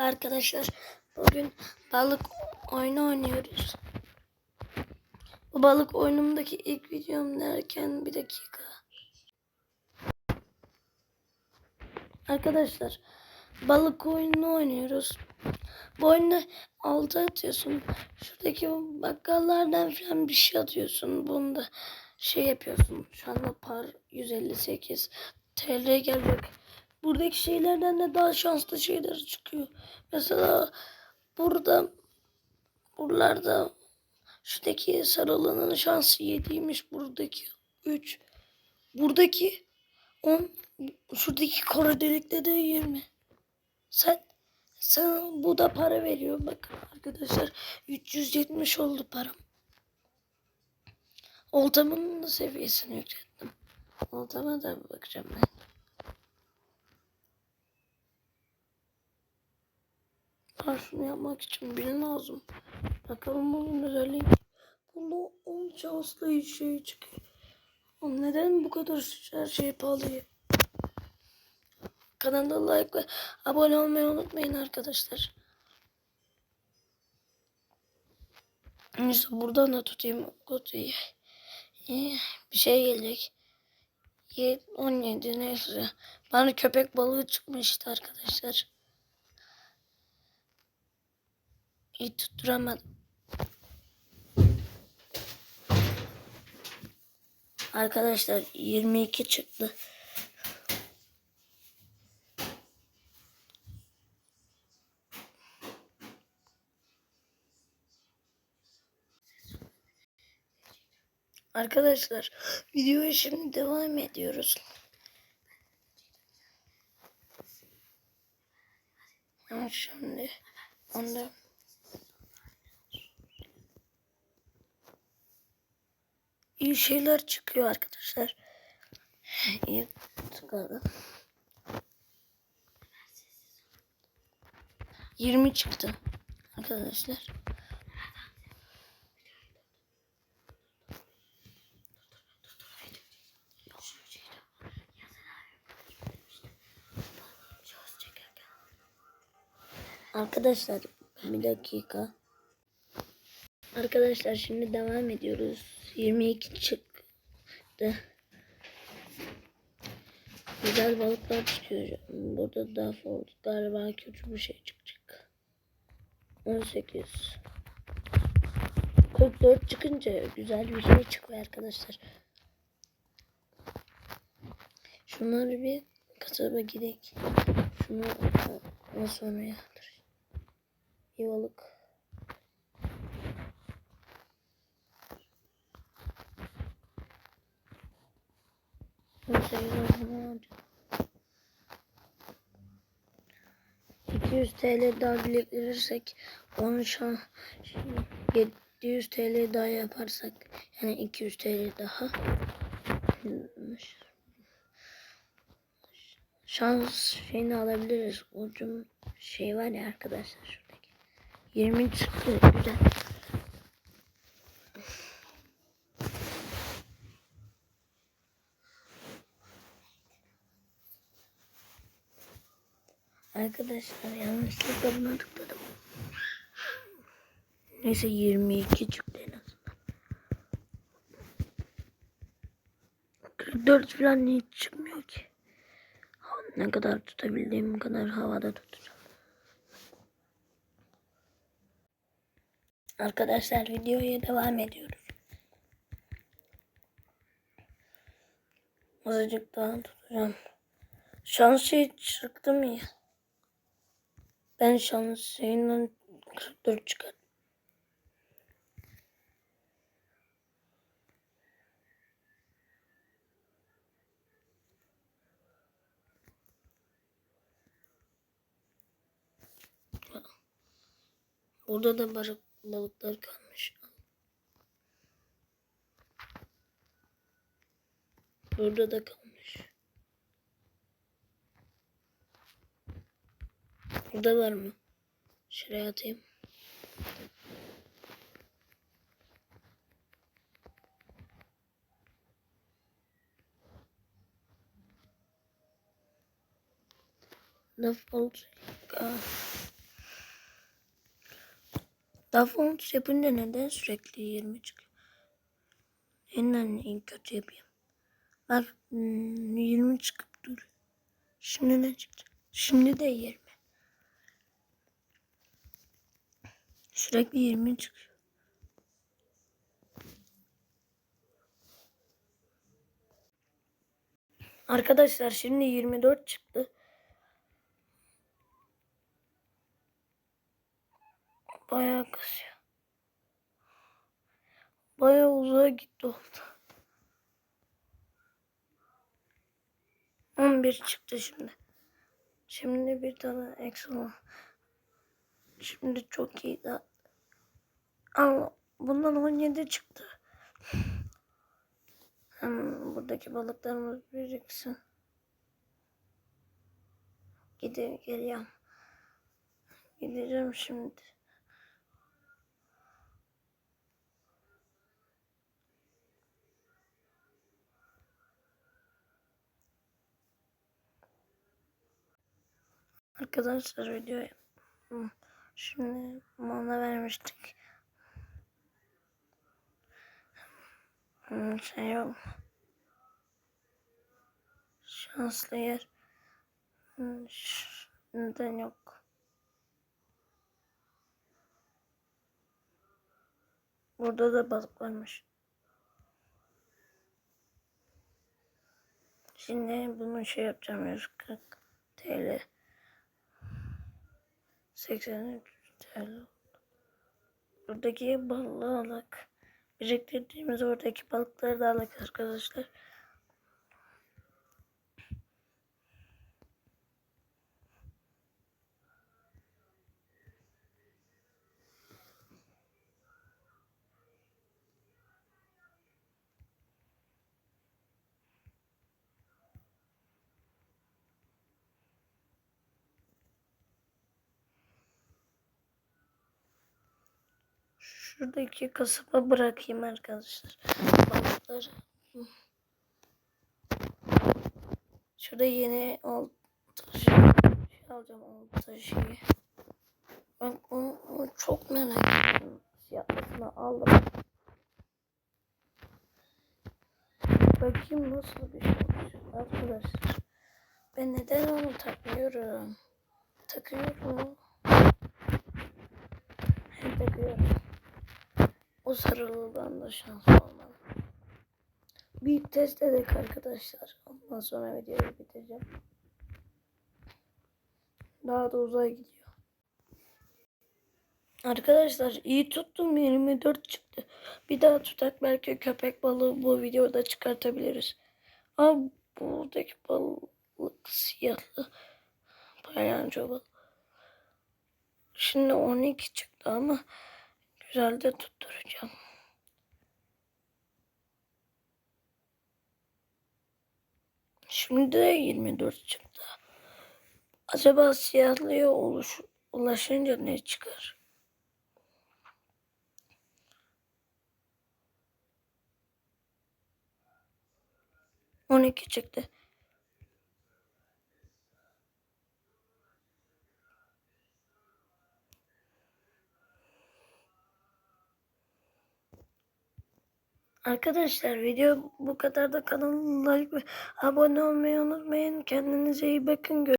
Arkadaşlar bugün balık oyunu oynuyoruz. Bu balık oyunumdaki ilk videom derken bir dakika. Arkadaşlar balık oyununu oynuyoruz. Bu oyunda altı atıyorsun. Şuradaki bakkallardan falan bir şey atıyorsun. Bunda şey yapıyorsun. Şu anda par 158 TL gelecek. Buradaki şeylerden de daha şanslı şeyler çıkıyor. Mesela burada buralarda şuradaki sarılının şansı 7'ymiş. Buradaki 3. Buradaki 10. Şuradaki kara delikte de 20. Sen sen bu da para veriyor. Bakın arkadaşlar 370 oldu param. Oltamın seviyesini yükselttim. Oltama da bakacağım ben. Şunu yapmak için birini lazım. Bakalım bunun özelliği. Bunda 10 şanslı şey çıkıyor. Oğlum Neden bu kadar her şey pahalı? Kanala like ve abone olmayı unutmayın arkadaşlar. Neyse buradan da tutayım Bir şey gelecek. Ye- 17 neyse. Bana köpek balığı çıkmıştı arkadaşlar. İyi tutturamadım. Arkadaşlar 22 çıktı. Arkadaşlar videoya şimdi devam ediyoruz. Ama şimdi onda iyi şeyler çıkıyor arkadaşlar. İyi tıkladım. 20 çıktı arkadaşlar. Arkadaşlar bir dakika. Arkadaşlar şimdi devam ediyoruz. 22 çıktı. Güzel balıklar çıkıyor. Burada daha fazla galiba kötü bir şey çıkacak. 18 44 çıkınca güzel bir şey çıkıyor arkadaşlar. Şunları bir kasaba gidelim. Şunu o sonra yaptır. Yuvalık. 200 TL daha biriktirirsek onun şan 700 TL daha yaparsak yani 200 TL daha şans şeyini alabiliriz. Ucum şey var ya arkadaşlar şuradaki. 20 çıktı güzel. Arkadaşlar yanlışlıkla buna tıkladım. Neyse 22 çıktı en azından. 44 falan hiç çıkmıyor ki. Ne kadar tutabildiğim kadar havada tutacağım. Arkadaşlar videoya devam ediyoruz. Azıcık daha tutacağım. Şans şey çıktı mı ya? Ben şans şeyinden 44 çıkar. Burada da balık, balıklar kalmış. Burada da kalmış. Burada var mı? Şuraya atayım. Ah. Davons yapınca neden sürekli 20 çıkıyor? Yeniden en kötü yapayım. Bak hmm, 20 çıkıp dur. Şimdi ne çıktı? Şimdi de 20. Sürekli 20 çıkıyor. Arkadaşlar şimdi 24 çıktı. Bayağı kısıyor. Bayağı uzağa gitti oldu. 11 çıktı şimdi. Şimdi bir tane ekstra. Şimdi çok iyi de. Ama bundan 17 çıktı. Buradaki balıklarımız biriksin. Gideyim geliyorum. Gideceğim şimdi. Arkadaşlar videoyu şimdi mola vermiştik. Hı, Şey yok. Şanslı yer. Ş- Neden yok? Burada da balık varmış. Şimdi bunu şey yapacağım 140 TL. 83 TL. Buradaki balığı alak. Biriktirdiğimiz oradaki balıkları da alak arkadaşlar. Şuradaki kasaba bırakayım arkadaşlar. Balıkları. Şurada yeni olta şey, şey alacağım olta şeyi. Ben onu, onu çok merak ettim. Siyahlasını aldım. Bakayım nasıl bir şey olacak arkadaşlar. Ben neden onu takmıyorum? Takıyorum. Hem takıyorum. O sarılıdan da şans olmalı. Bir test edelim arkadaşlar. Ondan sonra videoyu bitireceğim. Daha da uzay gidiyor. Arkadaşlar iyi tuttum 24 çıktı. Bir daha tutak belki köpek balığı bu videoda çıkartabiliriz. Ama buradaki balık siyahlı palyanço balığı. Şimdi 12 çıktı ama güzel de tutturacağım. Şimdi de 24 çıktı. Acaba siyahlıya oluş, ulaşınca ne çıkar? On iki çıktı. Arkadaşlar video bu kadar da kanala like ve abone olmayı unutmayın. Kendinize iyi bakın.